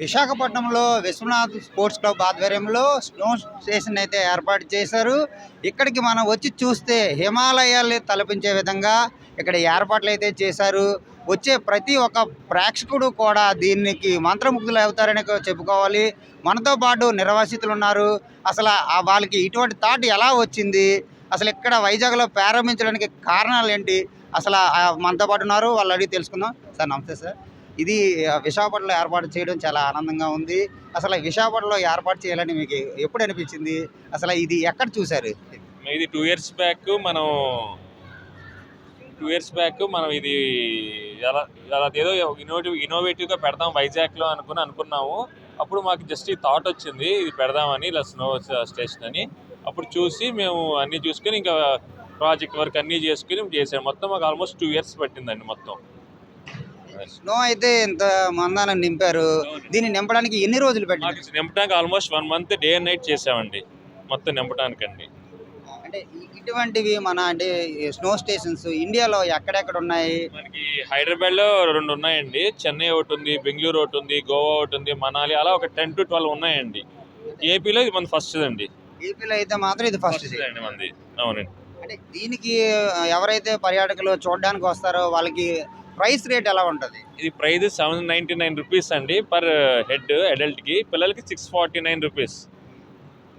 విశాఖపట్నంలో Vishwanath sports club ఆధ్వర్యంలో snow station అయితే ఏర్పాటు చేశారు. ఇక్కడికి మనం వచ్చి చూస్తే హిమాలయాల్ని తలపించే విధంగా ఇక్కడ ఏర్పాట్లు అయితే చేశారు. వచ్చే ప్రతి ఒక్క ప్రేక్షకుడు కూడా దీనికి మంత్రముగ్ధులు అవుతారని చెప్పుకోవాలి. మనతో పాటు నిర్వాసితులు ఉన్నారు. అసలు వాళ్ళకి ఇటువంటి థాట్ ఎలా వచ్చింది? అసలు ఇక్కడ వైజాగ్లో ప్రారంభించడానికి కారణాలు ఏంటి? అసలు మనతో పాటు ఉన్నారు. వాళ్ళు అడిగి తెలుసుకుందాం. సార్ నమస్తే సార్. ఇది విశాఖపట్నంలో ఏర్పాటు చేయడం చాలా ఆనందంగా ఉంది. అసలు విశాఖపట్నంలో ఏర్పాటు చేయాలని మీకు ఎప్పుడు అనిపించింది? అసలు ఇది ఎక్కడ చూశారు? ఇది టూ ఇయర్స్ బ్యాక్ మనం టూ ఇయర్స్ బ్యాక్ మనం ఇది ఎలా ఎలా ఏదో ఇన్నోవేటివ్ ఇన్నోవేటివ్గా పెడదాం వైజాగ్లో అనుకుని అనుకున్నాము. అప్పుడు మాకు జస్ట్ ఈ థాట్ వచ్చింది ఇది పెడదామని ఇలా స్నో స్టేషన్ అని. అప్పుడు చూసి మేము అన్నీ చూసుకొని ఇంకా ప్రాజెక్ట్ వర్క్ అన్నీ చేసుకుని చేసాము మొత్తం మాకు ఆల్మోస్ట్ టూ ఇయర్స్ పట్టిందండి మొత్తం. స్నో అయితే ఇంత మందాన నింపారు. దీన్ని నింపడానికి ఎన్ని రోజులు పెట్టారు? నింపడానికి almost one month day and night చేసామండి మొత్తం నింపడానికండి. అంటే ఇ- ఇటువంటివి మన అంటే స్నో స్టేషన్స్ ఇండియాలో ఎక్కడెక్కడ ఉన్నాయి? మనకి హైదరాబాద్లో రెండు ఉన్నాయండి. చెన్నై ఒకటి ఉంది బెంగళూరు ఒకటి ఉంది గోవా ఒకటి ఉంది మనాలి అలా ఒక టెన్ టు ట్వెల్వ్ ఉన్నాయండి. ఏపీలో ఇది మన ఫస్ట్ అండి ఏపీలో అయితే మాత్రం ఇది ఫస్ట్ అండి మనది. అవునండి. అంటే దీనికి ఎవరైతే పర్యాటకులు చూడడానికి వస్తారో వాళ్ళకి ప్రైస్ రేట్ ఎలా ఉంటుంది? ఇది price seven ninety nine rupees అండి పర్ హెడ్ అడల్ట్కి పిల్లలకి సిక్స్ ఫార్టీ నైన్ రూపీస్.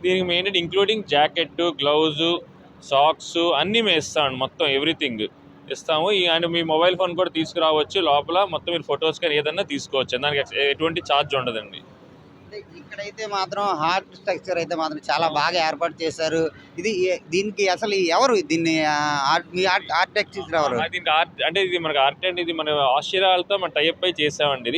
దీనికి main including jacket gloves socks అన్నీ మేము ఇస్తామండి మొత్తం ఎవ్రీథింగ్. ఇస్తాము. ఈ అండ్ మీ మొబైల్ ఫోన్ కూడా తీసుకురావచ్చు. లోపల మొత్తం మీరు ఫొటోస్ కానీ ఏదన్నా తీసుకోవచ్చు. దానికి ఎటువంటి ఛార్జ్ ఉండదండి. ఇక్కడైతే మాత్రం హార్ట్ స్ట్రక్చర్ అయితే మాత్రం చాలా బాగా ఏర్పాటు చేశారు. ఇది ఏ- దీనికి అసలు ఎవరు దీన్ని ఆ, ఆర్ట్- ఆర్ట్ ఎవరు అంటే ఇది మనకి ఆర్ట్ అండ్ ఇది మన ఆస్ట్రేలియా వాళ్ళతో మన టైప్ అయి చేసామండి ఇది